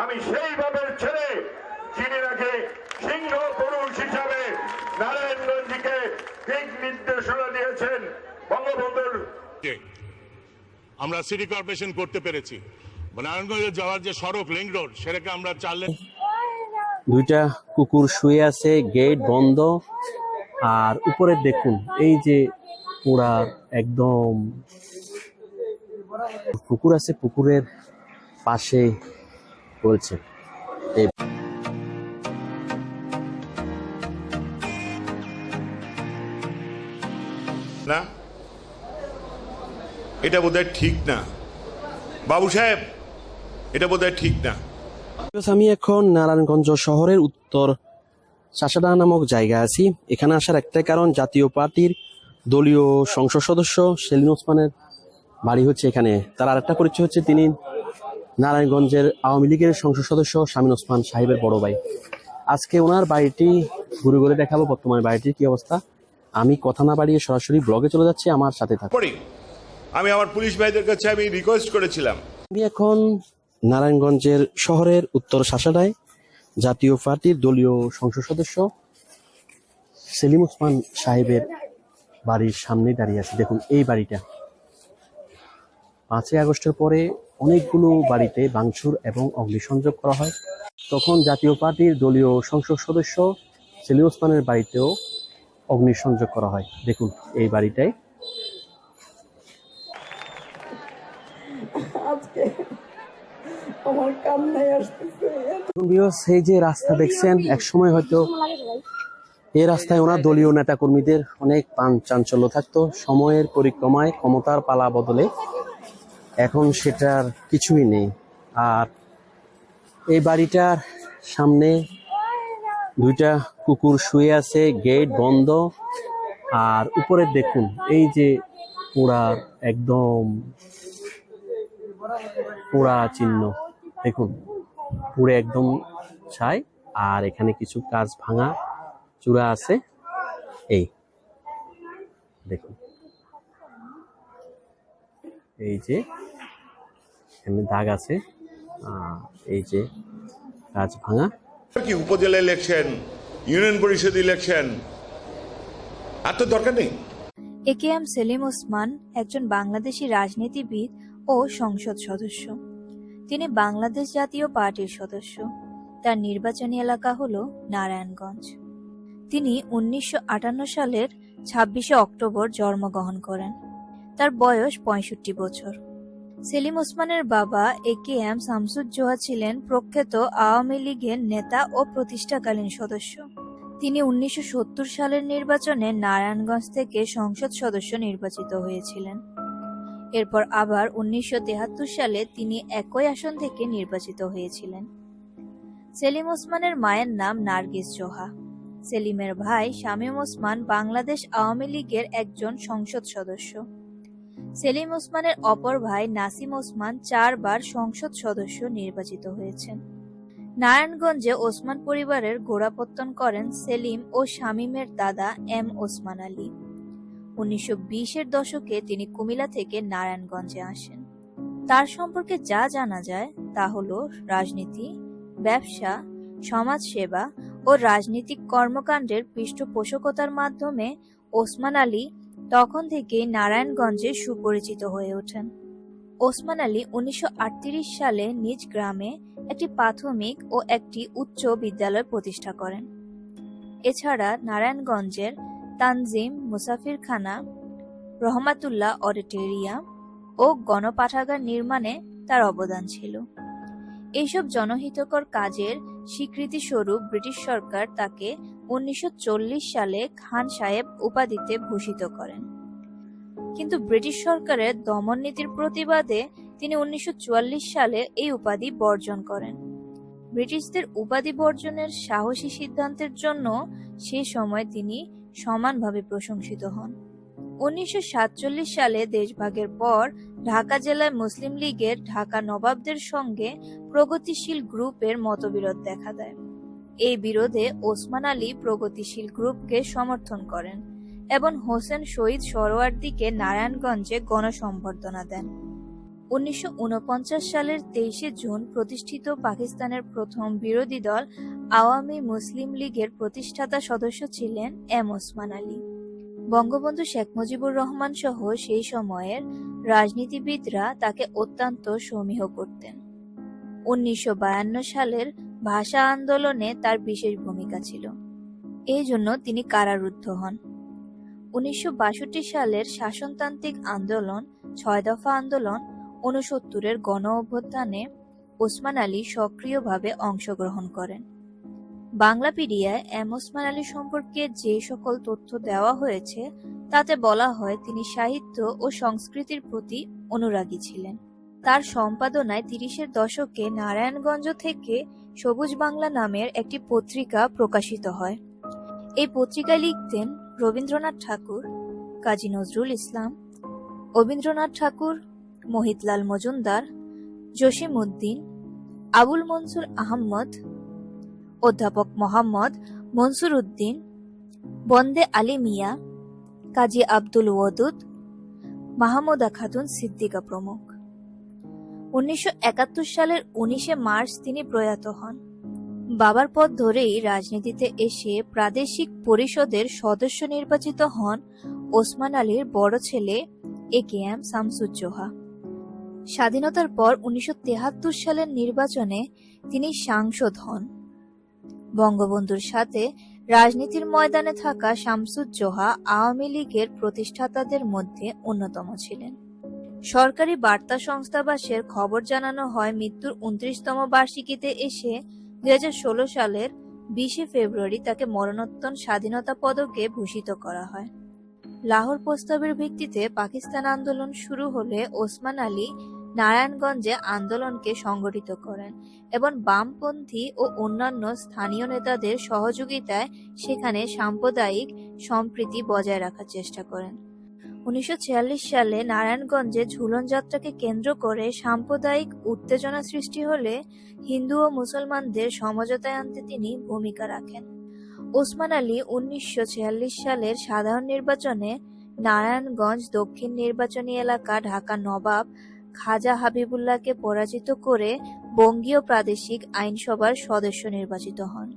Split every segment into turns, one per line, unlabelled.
আমি সেই বাবের ছেলে যিনি নাকি সিংহ পুরুষ হিসাবে নারায়ণগঞ্জকে দিক নির্দেশনা দিয়েছেন। বঙ্গবন্ধুর
আমরা সিটি কর্পোরেশন করতে পেরেছি। নারায়ণগঞ্জে যাওয়ার যে সড়ক লিঙ্ক রোড সেটাকে আমরা চার লেন
দুইটা কুকুর শুয়ে আছে গেট বন্ধ। আর উপরে দেখুন এই যে পোড়ার একদম পুকুর আছে পুকুরের পাশে বলছে এই
না। এটা বোধহয় ঠিক না। বাবু সাহেব এটা বোধহয় ঠিক না।
আমি এখন নারায়ণগঞ্জ শহরের উত্তর চাষাডা নামক জায়গা আছি। এখানে আসার একটাই কারণ জাতীয় পার্টির দলীয় সংসদ সদস্য সেলিম ওসমানের বাড়ি হচ্ছে এখানে। তার আরেকটা পরিচয় হচ্ছে তিনি নারায়ণগঞ্জের আওয়ামী লীগের সংসদ সদস্য শামীন ওসমান সাহেবের বড় ভাই। আজকে ওনার বাড়িটি ঘুরে ঘুরে দেখাবো বর্তমানে বাড়িটির কি অবস্থা। আমি কথা না বাড়িয়ে সরাসরি ব্লগে চলে যাচ্ছি আমার সাথে থাকুন।
আমি আমার পুলিশ ভাইদের কাছে আমি রিকোয়েস্ট করেছিলাম।
আমি এখন নারায়ণগঞ্জের শহরের উত্তর শাসাডায় জাতীয় পার্টির দলীয় সংসদ সদস্য সেলিম ওসমান সাহেবের বাড়ির সামনে দাঁড়িয়ে আছি। দেখুন এই বাড়িটা। পাঁচই আগস্টের পরে অনেকগুলো বাড়িতে ভাঙচুর এবং অগ্নিসংযোগ করা হয়। তখন জাতীয় পার্টির দলীয় সংসদ সদস্য সেলিম ওসমানের বাড়িতেও অগ্নিসংযোগ করা হয়। দেখুন এই বাড়িটায় এই যে রাস্তা দেখছেন এক সময় হয়তো এই রাস্তায় ওনার দলীয় নেতা কর্মীদের অনেক পান চাঞ্চল্য থাকতো। সময়ের পরিক্রমায় ক্ষমতার পালা বদলে এখন সেটার কিছুই নেই। আর এই বাড়িটার সামনে দুইটা কুকুর শুয়ে আছে, গেট বন্ধ। আর উপরে দেখুন, এই যে পোড়ার একদম পোড়া চিহ্ন। দেখুন পুরো একদম ছাই। আর এখানে কিছু কাজ ভাঙা চূড়া আছে। এই, দেখুন। এই যে এখানে দাগ আছে এই যে কাজ ভাঙা
কি upazila election union parishad election আর তো দরকার নেই।
A K M Selim Osman একজন বাংলাদেশী রাজনীতিবিদ ও সংসদ সদস্য। তিনি বাংলাদেশ জাতীয় পার্টির সদস্য। তার নির্বাচনী এলাকা হল নারায়ণগঞ্জ। তিনি উনিশশো আটান্ন সালের ছাব্বিশে অক্টোবর জন্মগ্রহণ করেন। তার বয়স পঁয়ষট্টি বছর। সেলিম ওসমানের বাবা এ কে এম শামসুজ্জোহা ছিলেন প্রখ্যাত আওয়ামী লীগের নেতা ও প্রতিষ্ঠাকালীন সদস্য। তিনি উনিশশো সত্তর সালের নির্বাচনে নারায়ণগঞ্জ থেকে সংসদ সদস্য নির্বাচিত হয়েছিলেন। এরপর আবার উনিশশো সালে তিনি একই আসন থেকে নির্বাচিত হয়েছিলেন। সেলিম ওসমানের মায়ের নাম নার্গিস জোহা। সেলিমের ভাই শামীম ওসমান বাংলাদেশ আওয়ামী লীগের একজন সংসদ সদস্য। সেলিম ওসমানের অপর ভাই নাসিম ওসমান চারবার সংসদ সদস্য নির্বাচিত হয়েছেন। নারায়ণগঞ্জে ওসমান পরিবারের গোড়াপত্তন করেন সেলিম ও শামীমের দাদা এম ওসমান আলী। উনিশশো বিশের দশকে তিনি কুমিল্লা থেকে নারায়ণগঞ্জে আসেন। তার সম্পর্কে যা জানা যায় তা হল রাজনীতি, ব্যবসা, সমাজসেবা ও রাজনৈতিক কর্মকাণ্ডের পৃষ্ঠপোষকতার মাধ্যমে ওসমান আলী তখন থেকেই নারায়ণগঞ্জে সুপরিচিত হয়ে ওঠেন। ওসমান আলী উনিশশো সালে নিজ গ্রামে একটি প্রাথমিক ও একটি উচ্চ বিদ্যালয় প্রতিষ্ঠা করেন। এছাড়া নারায়ণগঞ্জের তানজিম মুসাফিরখানা, রহমাতুল্লাহ অডিটোরিয়াম ও গণপাঠাগার নির্মাণে তার অবদান ছিল। এইসব জনহিতকর কাজের স্বীকৃতি স্বরূপ ব্রিটিশ সরকার তাকে উনিশশো চল্লিশ সালে খান সাহেব উপাধিতে ভূষিত করেন। কিন্তু ব্রিটিশ সরকারের দমন নীতির প্রতিবাদে তিনি উনিশশো চুয়াল্লিশ সালে এই উপাধি বর্জন করেন। ব্রিটিশদের উপাধি বর্জনের সাহসী সিদ্ধান্তের জন্য সে সময় তিনি সমানভাবে প্রশংসিত হন। উনিশশো সাতচল্লিশ সালে দেশভাগের পর ঢাকা জেলায় মুসলিম লীগের ঢাকা নবাবদের সঙ্গে প্রগতিশীল গ্রুপের মতবিরোধ দেখা দেয়। এই বিরোধে ওসমান আলী প্রগতিশীল গ্রুপকে সমর্থন করেন এবং হোসেন শহীদ সরোয়ার্দিকে নারায়ণগঞ্জে গণসম্বর্ধনা দেন। উনিশশো উনপঞ্চাশ সালের তেইশে জুন প্রতিষ্ঠিত পাকিস্তানের প্রথম বিরোধী দল আওয়ামী মুসলিম লীগের প্রতিষ্ঠাতা সদস্য ছিলেন এম ওসমান আলী। বঙ্গবন্ধু শেখ মুজিবুর রহমান সহ সেই সময়ের রাজনীতিবিদরা তাকে অত্যন্ত সমীহ করতেন। উনিশশো বায়ান্ন সালের ভাষা আন্দোলনে তার বিশেষ ভূমিকা ছিল। এই জন্য তিনি কারারুদ্ধ হন। উনিশশো বাষট্টি সালের শাসনতান্ত্রিক আন্দোলন, ছয় দফা আন্দোলন উনসত্তরের গণ অভ্যুত্থানে ওসমান আলী সক্রিয়ভাবে অংশগ্রহণ করেন। বাংলাপিডিয়ায় ওসমান আলী সম্পর্কে যে সকল তথ্য দেওয়া হয়েছে, তাতে বলা হয় তিনি সাহিত্য ও সংস্কৃতির প্রতি অনুরাগী ছিলেন। তার সম্পাদনায় তিরিশের দশকে নারায়ণগঞ্জ থেকে সবুজ বাংলা নামের একটি পত্রিকা প্রকাশিত হয়। এই পত্রিকায় লিখতেন রবীন্দ্রনাথ ঠাকুর, কাজী নজরুল ইসলাম রবীন্দ্রনাথ ঠাকুর, মোহিতলাল মজুমদার, জসিম উদ্দিন, আবুল মনসুর আহমদ অধ্যাপক মোহাম্মদ মনসুর উদ্দিন, বন্দে আলী মিয়া, কাজী আব্দুল ওয়াদুদ, মাহমুদা খাতুন সিদ্দিকা প্রমুখ। উনিশশো একাত্তর সালের উনিশে মার্চ তিনি প্রয়াত হন। বাবার পথ ধরেই রাজনীতিতে এসে প্রাদেশিক পরিষদের সদস্য নির্বাচিত হন ওসমান আলীর বড় ছেলে এ কে এম শামসুজ্জোহা স্বাধীনতার পর উনিশশো সালের নির্বাচনে তিনি সাংসদ হন। বঙ্গবন্ধুর সাথে রাজনীতির ময়দানে থাকা শামসুজ্জোহা আওয়ামী লীগের প্রতিষ্ঠাতাদের মধ্যে অন্যতম ছিলেন। সরকারি বার্তা সংস্থাবাসের খবর জানানো হয়, মৃত্যুর উনত্রিশতম বার্ষিকীতে এসে দুই হাজার ষোলো সালের বিশে ফেব্রুয়ারি তাকে মরণোত্তর স্বাধীনতা পদকে ভূষিত করা হয়। লাহোর প্রস্তাবের ভিত্তিতে পাকিস্তান আন্দোলন শুরু হলে ওসমান আলী নারায়ণগঞ্জে আন্দোলনকে সংগঠিত করেন এবং বামপন্থী ও অন্যান্য স্থানীয় নেতাদের সহযোগিতায় সেখানে সাম্প্রদায়িক সম্প্রীতি বজায় রাখার চেষ্টা করেন। উনিশশো সালে নারায়ণগঞ্জে ঝুলন যাত্রাকে কেন্দ্র করে সাম্প্রদায়িক উত্তেজনা সৃষ্টি হলে হিন্দু ও মুসলমানদের সমঝোতায় আনতে তিনি ভূমিকা রাখেন। ওসমান আলী উনিশশো সালের সাধারণ নির্বাচনে নারায়ণগঞ্জ দক্ষিণ নির্বাচনী এলাকা ঢাকা নবাব খাজা হাবিবুল্লাহকে পরাজিত করে বঙ্গীয় প্রাদেশিক আইনসভার সদস্য নির্বাচিত হন।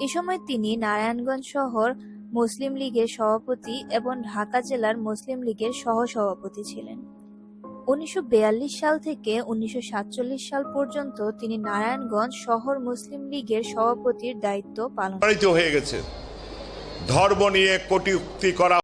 এ সময় তিনি নারায়ণগঞ্জ শহর মুসলিম লীগের সভাপতি এবং ঢাকা জেলার মুসলিম লীগের সহসভাপতি ছিলেন। উনিশশো সাল থেকে উনিশশো সাতচল্লিশ সাল পর্যন্ত তিনি নারায়ণগঞ্জ শহর মুসলিম লীগের সভাপতির দায়িত্ব পালন
হয়ে গেছে। ধর্ম নিয়ে কটূক্তি করা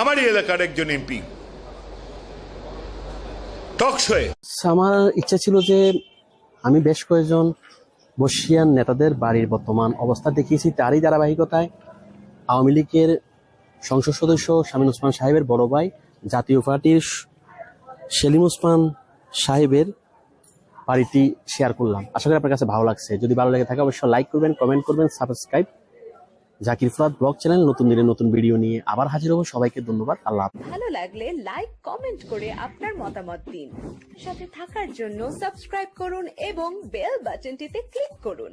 আমারই এলাকার একজন এমপি।
আমার ইচ্ছা ছিল যে আমি বেশ কয়েকজন বর্ষিয়ান নেতাদের বাড়ির বর্তমান অবস্থা দেখিয়েছি, তারই ধারাবাহিকতায় আওয়ামী লীগের সংসদ সদস্য শামীন ওসমান সাহেবের বড় ভাই, জাতীয় পার্টির সেলিম ওসমান সাহেবের বাড়িটি শেয়ার করলাম। আশা করি আপনার কাছে ভালো লাগছে। যদি ভালো লেগে থাকে, অবশ্যই লাইক করবেন কমেন্ট করবেন subscribe Zakir Farad blog channel নতুন দিনে নতুন ভিডিও নিয়ে আবার হাজির হব। সবাইকে ধন্যবাদ, আল্লাহ
ভালো লাগলে লাইক কমেন্ট করে আপনার মতামত দিন। সাথে থাকার জন্য সাবস্ক্রাইব করুন এবং বেল বাটনটিতে ক্লিক করুন।